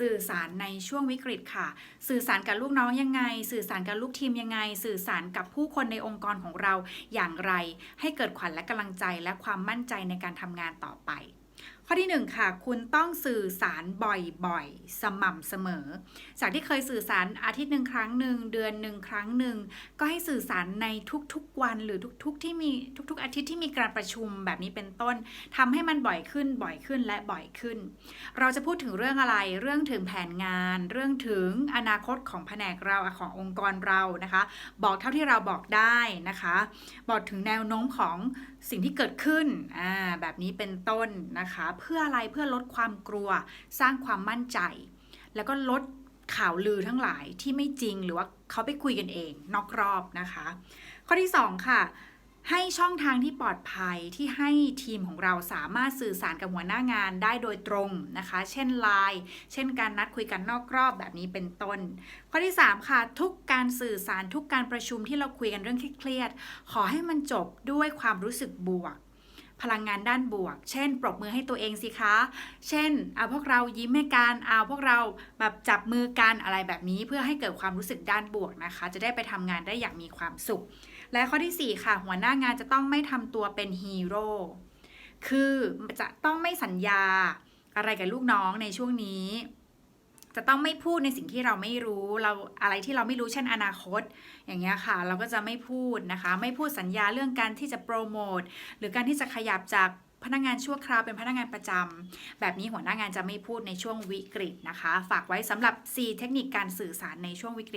สื่อสารในช่วงวิกฤตค่ะ สื่อสารกับลูกน้องยังไง สื่อสารกับลูกทีมยังไง สื่อสารกับผู้คนในองค์กรของเราอย่างไร ให้เกิดขวัญและกำลังใจและความมั่นใจในการทำงานต่อไปข้อที่หนึ่งค่ะ คุณต้องสื่อสารบ่อยๆ สม่ำเสมอ จากที่เคยสื่อสารอาทิตย์หนึ่งครั้งหนึ่งเดือนหนึ่งครั้งหนึ่งก็ให้สื่อสารในทุกๆวันหรือทุกๆที่มีทุกๆอาทิตย์ที่มีการประชุมแบบนี้เป็นต้นทำให้มันบ่อยขึ้นบ่อยขึ้นและบ่อยขึ้น เราจะพูดถึงเรื่องอะไรเรื่องถึงแผนงาน เรื่องถึงอนาคตของแผนกเราขององค์กรเรานะคะ บอกเท่าที่เราบอกได้นะคะ บอกถึงแนวโน้มของสิ่งที่เกิดขึ้นอ่าแบบนี้เป็นต้นนะคะเพื่ออะไรเพื่อลดความกลัว สร้างความมั่นใจ แล้วก็ลดข่าวลือทั้งหลายที่ไม่จริงหรือว่าเขาไปคุยกันเอง นอกรอบนะคะ ข้อที่ 2 ค่ะ ให้ช่องทางที่ปลอดภัยที่ให้ทีมของเราสามารถสื่อสารกับหัวหน้างานได้โดยตรงนะคะ เช่นไลน์เช่นการนัดคุยกันนอกรอบแบบนี้เป็นต้น ข้อที่ 3 ค่ะ ทุกการสื่อสารทุกการประชุมที่เราคุยกันเรื่องเครียด ขอให้มันจบด้วยความรู้สึกบวก พลังงานด้านบวก เช่น ปรบมือให้ตัวเองสิคะ เช่นเอาพวกเรายิ้มให้กันเอาพวกเราแบบจับมือกันอะไรแบบนี้ เพื่อให้เกิดความรู้สึกด้านบวกนะคะ จะได้ไปทำงานได้อย่างมีความสุข และข้อที่ 4 ค่ะ หัวหน้างานจะต้องไม่ทำตัวเป็นฮีโร่คือจะต้องไม่สัญญาอะไรกับลูกน้องในช่วงนี้ จะต้องไม่พูดในสิ่งที่เราไม่รู้เราอะไรที่เราไม่รู้เช่นอนาคต อย่างเงี้ยค่ะ เราก็จะไม่พูดนะคะ ไม่พูดสัญญาเรื่องการที่จะโปรโมทหรือการที่จะขยับจากพนักงานชั่วคราวเป็นพนักงานประจำแบบนี้หัวหน้างานจะไม่พูดในช่วงวิกฤตนะคะ ฝากไว้สำหรับ 4 เทคนิคการสื่อสารในช่วงวิกฤต